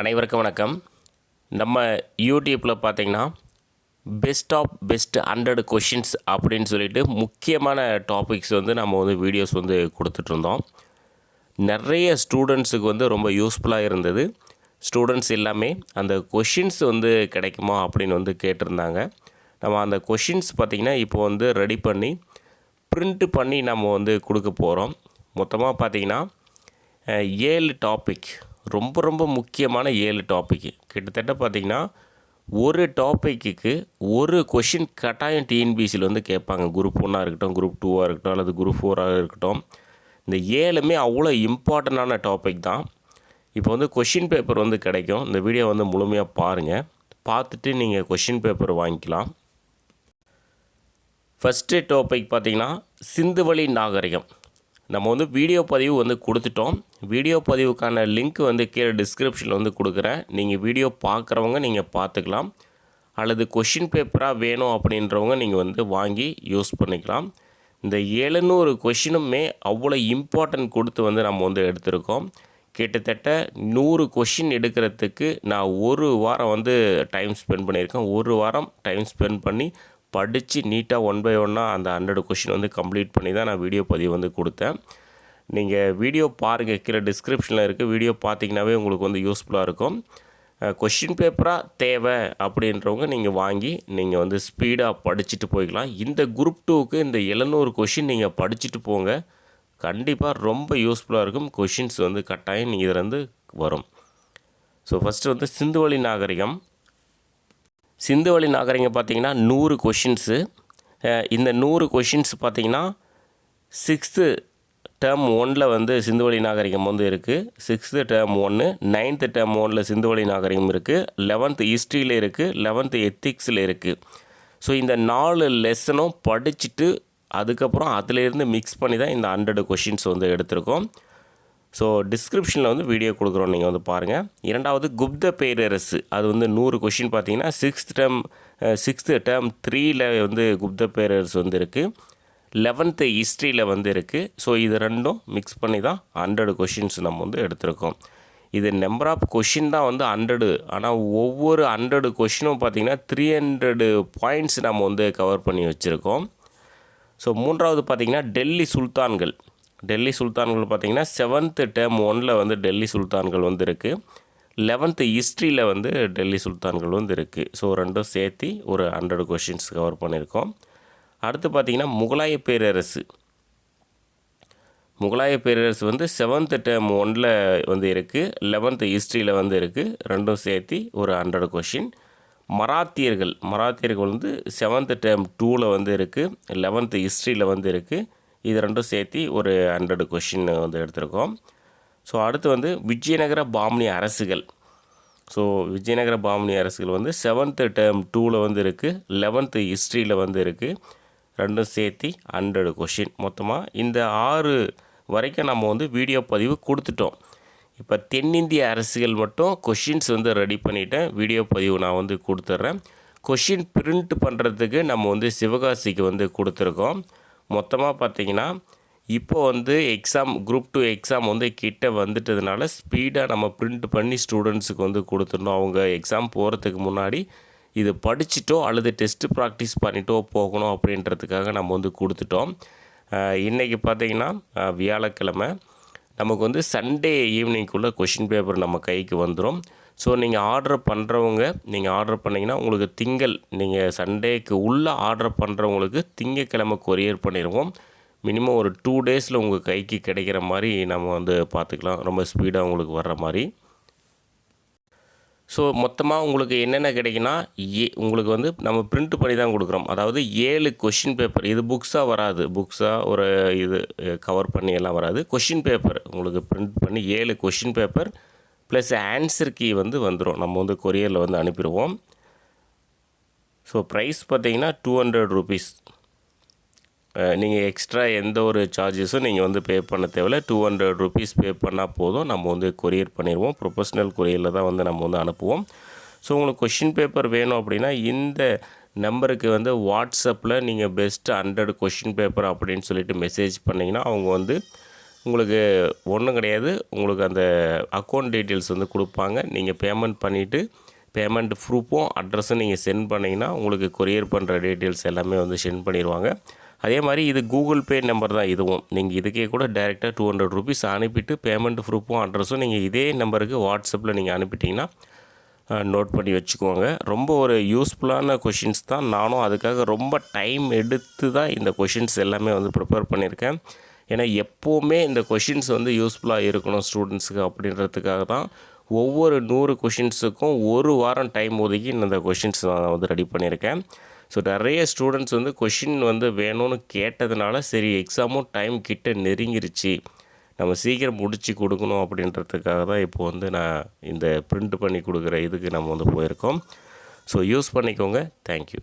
அனைவருக்கும் வணக்கம். நம்ம யூடியூப்பில் பார்த்தீங்கன்னா best of best hundred questions அப்படின்னு சொல்லிட்டு முக்கியமான டாபிக்ஸ் வந்து நம்ம வந்து வீடியோஸ் வந்து கொடுத்துட்ருந்தோம் நிறைய ஸ்டூடெண்ட்ஸுக்கு வந்து ரொம்ப யூஸ்ஃபுல்லாக இருந்தது. ஸ்டூடெண்ட்ஸ் எல்லாமே அந்த கொஷின்ஸ் வந்து கிடைக்குமா அப்படின்னு வந்து கேட்டிருந்தாங்க. நம்ம அந்த கொஷின்ஸ் பார்த்திங்கன்னா இப்போ வந்து ரெடி பண்ணி ப்ரிண்ட்டு பண்ணி நம்ம வந்து கொடுக்க போகிறோம் மொத்தமாக பார்த்திங்கன்னா ஏழு டாபிக் ரொம்ப ரொம்ப முக்கியமான ஏழு டாப்பிக்கு கிட்டத்தட்ட பார்த்திங்கன்னா ஒரு டாப்பிக்கு ஒரு கொஷின் கட்டாயம் டிஎன்பிசியில் வந்து கேட்பாங்க. குரூப் ஒன்னாக இருக்கட்டும் குரூப் டூவாக இருக்கட்டும் அல்லது குரூப் ஃபோராக இருக்கட்டும். இந்த ஏழுமே அவ்வளோ இம்பார்ட்டண்ட்டான டாபிக் தான். இப்போ வந்து கொஷின் பேப்பர் வந்து கிடைக்கும். இந்த வீடியோ வந்து முழுமையாக பாருங்கள் பார்த்துட்டு நீங்கள் கொஷின் பேப்பர் வாங்கிக்கலாம். ஃபஸ்ட்டு டாபிக் பார்த்திங்கன்னா சிந்துவழி நாகரிகம். நம்ம வந்து வீடியோ பதிவு வந்து கொடுத்துட்டோம். வீடியோ பதிவுக்கான லிங்க் வந்து கீழே டிஸ்கிரிப்ஷனில் வந்து கொடுக்குறேன். நீங்கள் வீடியோ பார்க்குறவங்க நீங்கள் பார்த்துக்கலாம். அல்லது கொஷின் பேப்பராக வேணும் அப்படின்றவங்க நீங்கள் வந்து வாங்கி யூஸ் பண்ணிக்கலாம். இந்த எழுநூறு கொஷினுமே அவ்வளோ இம்பார்ட்டன்ட் கொடுத்து வந்து நம்ம வந்து எடுத்திருக்கோம். கிட்டத்தட்ட நூறு கொஷின் எடுக்கிறதுக்கு நான் ஒரு வாரம் வந்து டைம் ஸ்பெண்ட் பண்ணியிருக்கேன். ஒரு வாரம் டைம் ஸ்பெண்ட் பண்ணி படித்து நீட்டாக ஒன் பை ஒன்னாக அந்த ஹண்ட்ரட் கொஷின் வந்து கம்ப்ளீட் பண்ணி தான் நான் வீடியோ பதிவு வந்து கொடுத்தேன். நீங்கள் வீடியோ பாருங்கள் கீழே டிஸ்கிரிப்ஷனில் இருக்குது வீடியோ பார்த்தீங்கன்னாவே உங்களுக்கு வந்து யூஸ்ஃபுல்லாக இருக்கும். கொஷின் பேப்பராக தேவை அப்படின்றவங்க நீங்கள் வாங்கி நீங்கள் வந்து ஸ்பீடாக படிச்சுட்டு போய்க்கலாம். இந்த குரூப் டூக்கு இந்த எழுநூறு கொஷின் நீங்கள் படிச்சுட்டு போங்க. கண்டிப்பாக ரொம்ப யூஸ்ஃபுல்லாக இருக்கும். கொஷின்ஸ் வந்து கட்டாயம் நீங்கள் இதுலேருந்து வரும். ஸோ ஃபஸ்ட்டு வந்து சிந்துவழி நாகரிகம். சிந்துவழி நாகரிகம் பார்த்தீங்கன்னா நூறு கொஷின்ஸு இந்த நூறு கொஷின்ஸ் பார்த்தீங்கன்னா சிக்ஸ்த்து டேர்ம் ஒனில் வந்து சிந்துவழி நாகரிகம் வந்து இருக்குது சிக்ஸ்த்து டேர்ம் ஒன்று நைன்த்து டேர்ம் ஒனில் சிந்துவழி நாகரிகம் இருக்குது லெவன்த்து ஹிஸ்ட்ரியில் இருக்குது லெவன்த்து எத்திக்ஸில் இருக்குது ஸோ இந்த நாலு லெசனும் படிச்சுட்டு அதுக்கப்புறம் அதிலேருந்து மிக்ஸ் பண்ணி தான் இந்த ஹண்ட்ரட் கொஷின்ஸ் வந்து எடுத்திருக்கோம். ஸோ டிஸ்கிரிப்ஷனில் வந்து வீடியோ கொடுக்குறோம். நீங்கள் வந்து பாருங்கள் இரண்டாவது குப்த பேரரசு. அது வந்து நூறு கொஷின் பார்த்தீங்கன்னா சிக்ஸ்த் டேர்ம் சிக்ஸ்த்து டேர்ம் த்ரீயில் வந்து குப்த பேரரசு வந்து இருக்குது லெவன்த்து ஹிஸ்ட்ரியில் வந்து இருக்குது ஸோ இது ரெண்டும் மிக்ஸ் பண்ணி தான் ஹண்ட்ரடு கொஷின்ஸ் நம்ம வந்து எடுத்திருக்கோம். இது நம்பர் ஆஃப் கொஷின் தான் வந்து ஹண்ட்ரடு ஆனால் ஒவ்வொரு ஹண்ட்ரடு கொஷினும் பார்த்தீங்கன்னா த்ரீ ஹண்ட்ரடு பாயிண்ட்ஸ் நம்ம வந்து கவர் பண்ணி வச்சுருக்கோம். ஸோ மூன்றாவது பார்த்தீங்கன்னா டெல்லி சுல்தான்கள். டெல்லி சுல்தான்கள் பார்த்தீங்கன்னா செவன்த்து டேர்ம் ஒனில் வந்து டெல்லி சுல்தான்கள் வந்து இருக்குது லெவன்த்து ஹிஸ்ட்ரியில் வந்து டெல்லி சுல்தான்கள் வந்து இருக்குது ஸோ ரெண்டும் சேர்த்து ஒரு ஹண்ட்ரட் கொஷின்ஸ் கவர் பண்ணியிருக்கோம். அடுத்து பார்த்திங்கன்னா முகலாய பேரரசு. முகலாய பேரரசு வந்து செவன்த்து டேர்ம் ஒனில் வந்து இருக்குது லெவன்த்து ஹிஸ்ட்ரியில் வந்து இருக்குது ரெண்டும் சேர்த்து ஒரு ஹண்ட்ரட் கொஷின் மராத்தியர்கள் மராத்தியர்கள் வந்து செவன்த்து டேர்ம் டூவில் வந்து இருக்குது லெவன்த்து ஹிஸ்ட்ரியில் வந்து இருக்குது இது ரெண்டும் சேர்த்து ஒரு ஹண்ட்ரடு கொஷின் வந்து எடுத்திருக்கோம். ஸோ அடுத்து வந்து விஜயநகர பாம்னி அரசுகள். ஸோ விஜயநகர பாம்னி அரசுகள் வந்து செவன்த்து டேர்ம் டூவில் வந்து இருக்குது லெவன்த்து ஹிஸ்ட்ரியில் வந்து இருக்குது ரெண்டும் சேர்த்து ஹண்ட்ரடு கொஷின் மொத்தமாக இந்த ஆறு வரைக்கும் நம்ம வந்து வீடியோ பதிவு கொடுத்துட்டோம். இப்போ தென்னிந்திய அரசுகள் மட்டும் கொஷின்ஸ் வந்து ரெடி பண்ணிவிட்டேன் வீடியோ பதிவு நான் வந்து கொடுத்துட்றேன். கொஷின் பிரிண்ட் பண்ணுறதுக்கு நம்ம வந்து சிவகாசிக்கு வந்து கொடுத்துருக்கோம். மொத்தமாக பார்த்தீங்கன்னா இப்போ வந்து எக்ஸாம் குரூப் டூ எக்ஸாம் வந்து கிட்ட வந்துட்டதுனால ஸ்பீடாக நம்ம பிரிண்ட் பண்ணி ஸ்டூடெண்ட்ஸுக்கு வந்து கொடுத்துடணும். அவங்க எக்ஸாம் போகிறதுக்கு முன்னாடி இது படிச்சுட்டோ அல்லது டெஸ்ட்டு ப்ராக்டிஸ் பண்ணிட்டோ போகணும் அப்படின்றதுக்காக நம்ம வந்து கொடுத்துட்டோம். இன்றைக்கி இன்னைக்கு பார்த்தீங்கன்னா வியாழக்கிழமை நமக்கு வந்து சண்டே ஈவினிங்குள்ளே கொஷின் பேப்பர் நம்ம கைக்கு வந்துடும் ஸோ நீங்கள் ஆர்டர் பண்ணுறவங்க நீங்கள் ஆர்டர் பண்ணிங்கன்னா உங்களுக்கு திங்கள் நீங்கள் சண்டேக்கு உள்ளே ஆர்டர் பண்ணுறவங்களுக்கு திங்கக்கிழமை கொரியர் பண்ணிடுவோம் மினிமம் ஒரு டூ டேஸில் உங்கள் கைக்கு கிடைக்கிற மாதிரி நம்ம வந்து பார்த்துக்கலாம். ரொம்ப ஸ்பீடாக உங்களுக்கு வர்ற மாதிரி. ஸோ மொத்தமாக உங்களுக்கு என்னென்ன கிடைக்குன்னா ஏ உங்களுக்கு வந்து நம்ம பிரிண்ட் பண்ணி தான் கொடுக்குறோம். அதாவது ஏழு கொஷின் பேப்பர் இது புக்ஸாக வராது. புக்ஸாக ஒரு இது கவர் பண்ணி எல்லாம் வராது. கொஷின் பேப்பர் உங்களுக்கு பிரிண்ட் பண்ணி ஏழு question paper plus answer key வந்து வந்துடும் நம்ம வந்து கொரியரில் வந்து அனுப்பிடுவோம். ஸோ ப்ரைஸ் பார்த்தீங்கன்னா டூ ஹண்ட்ரட் ருபீஸ் நீங்கள் எக்ஸ்ட்ரா எந்த ஒரு சார்ஜஸும் நீங்கள் வந்து பே பண்ண தேவையில்ல. டூ ஹண்ட்ரட் ருபீஸ் பே பண்ணால் போதும். நம்ம வந்து கொரியர் பண்ணிடுவோம். ப்ரொஃபஷ்னல் கொரியரில் தான் வந்து நம்ம வந்து அனுப்புவோம். ஸோ உங்களுக்கு கொஷின் பேப்பர் வேணும் அப்படின்னா இந்த நம்பருக்கு வந்து வாட்ஸ்அப்பில் நீங்கள் பெஸ்ட்டு ஹண்ட்ரட் கொஷின் பேப்பர் அப்படின்னு சொல்லிட்டு மெசேஜ் பண்ணிங்கன்னா அவங்க வந்து உங்களுக்கு ஒன்றும் கிடையாது. உங்களுக்கு அந்த அக்கௌண்ட் டீட்டெயில்ஸ் வந்து கொடுப்பாங்க. நீங்கள் பேமெண்ட் பண்ணிவிட்டு பேமெண்ட் ப்ரூஃபும் அட்ரஸும் நீங்கள் சென்ட் பண்ணிங்கன்னா உங்களுக்கு கொரியர் பண்ணுற டீட்டெயில்ஸ் எல்லாமே வந்து சென்ட் பண்ணிடுவாங்க. அதே மாதிரி இது கூகுள் பே நம்பர் தான் இதுவும். நீங்கள் இதுக்கே கூட டேரெக்டாக டூ ஹண்ட்ரட் ருபீஸ் அனுப்பிட்டு பேமெண்ட் ப்ரூஃபும் அட்ரஸும் நீங்கள் இதே நம்பருக்கு வாட்ஸ்அப்பில் நீங்கள் அனுப்பிட்டிங்கன்னா நோட் பண்ணி வச்சுக்கோங்க. ரொம்ப ஒரு யூஸ்ஃபுல்லான கொஷின்ஸ் தான். நானும் அதுக்காக ரொம்ப டைம் எடுத்து தான் இந்த கொஷின்ஸ் எல்லாமே வந்து ப்ரிப்பேர் பண்ணியிருக்கேன். ஏன்னா எப்போவுமே இந்த கொஷின்ஸ் வந்து யூஸ்ஃபுல்லாக இருக்கணும் ஸ்டூடெண்ட்ஸுக்கு அப்படின்றதுக்காக தான் ஒவ்வொரு நூறு கொஷின்ஸுக்கும் ஒரு வாரம் டைம் ஒதுக்கி இந்த கொஷின்ஸ் நான் வந்து ரெடி பண்ணியிருக்கேன். ஸோ நிறைய ஸ்டூடெண்ட்ஸ் வந்து கொஷின் வந்து வேணும்னு கேட்டதுனால சரி எக்ஸாமும் டைம் கிட்ட நெருங்கிருச்சு. நம்ம சீக்கிரம் முடித்து கொடுக்கணும் அப்படின்றதுக்காக தான் இப்போ வந்து நான் இந்த பிரிண்ட் பண்ணி கொடுக்குற இதுக்கு நம்ம வந்து போயிருக்கோம். ஸோ யூஸ் பண்ணிக்கோங்க. தேங்க்யூ